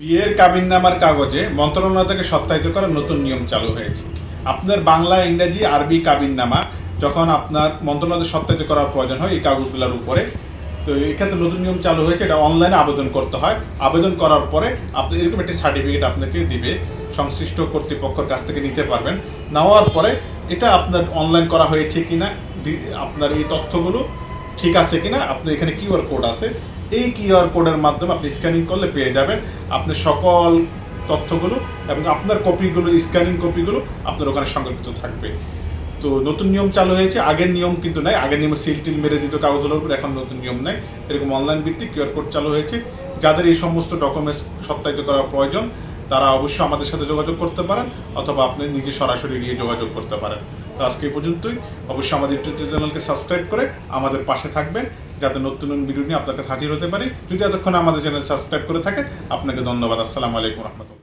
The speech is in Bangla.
বিয়ের কাবিননামার কাগজে মন্ত্রণালয় থেকে সত্যায়িত করার নতুন নিয়ম চালু হয়েছে। আপনার বাংলা, ইংরেজি, আরবি কাবিননামা যখন আপনার মন্ত্রণালয় সত্যায়িত করার প্রয়োজন হয়, এই কাগজগুলোর উপরে। তো এক্ষেত্রে নতুন নিয়ম চালু হয়েছে, এটা অনলাইনে আবেদন করতে হয়। আবেদন করার পরে আপনি এরকম একটি সার্টিফিকেট আপনাকে দিবে, সংশ্লিষ্ট কর্তৃপক্ষের কাছ থেকে নিতে পারবেন। নেওয়ার পরে এটা আপনার অনলাইন করা হয়েছে কিনা আপনার এই তথ্যগুলো ঠিক আছে কিনা আপনি এখানে কিউআর কোড আছে এই কিউআর কোডের মাধ্যমে আপনি স্ক্যানিং করলে পেয়ে যাবেন আপনি সকল তথ্যগুলো এবং আপনার কপিগুলো স্ক্যানিং কপিগুলো আপনার ওখানে সংরক্ষিত থাকবে। তো নতুন নিয়ম চালু হয়েছে, আগের নিয়ম কিন্তু নাই, আগের নিয়মে সিল টিল মেরে দিত কাগজগুলোর উপর, এখন নতুন নিয়ম নাই। এরকম অনলাইন ভিত্তিক কিউআর কোড চালু হয়েছে। যাদের এই সমস্ত ডকুমেন্টস সত্যায়িত করা প্রয়োজন তারা অবশ্যই আমাদের সাথে যোগাযোগ করতে পারেন, অথবা আপনি নিজে সরাসরি গিয়ে যোগাযোগ করতে পারেন। তো আজকে পর্যন্তই। অবশ্যই আমাদের ইউটিউব চ্যানেলকে সাবস্ক্রাইব করে আমাদের পাশে থাকবেন, যাতে নতুন নতুন ভিডিও নিয়ে আপনার কাছে হাজির হতে পারি। যদি এতক্ষণ আমাদের চ্যানেল সাবস্ক্রাইব করে থাকেন, আপনাকে ধন্যবাদ। আসসালামু আলাইকুম রহমতুল্লাহ।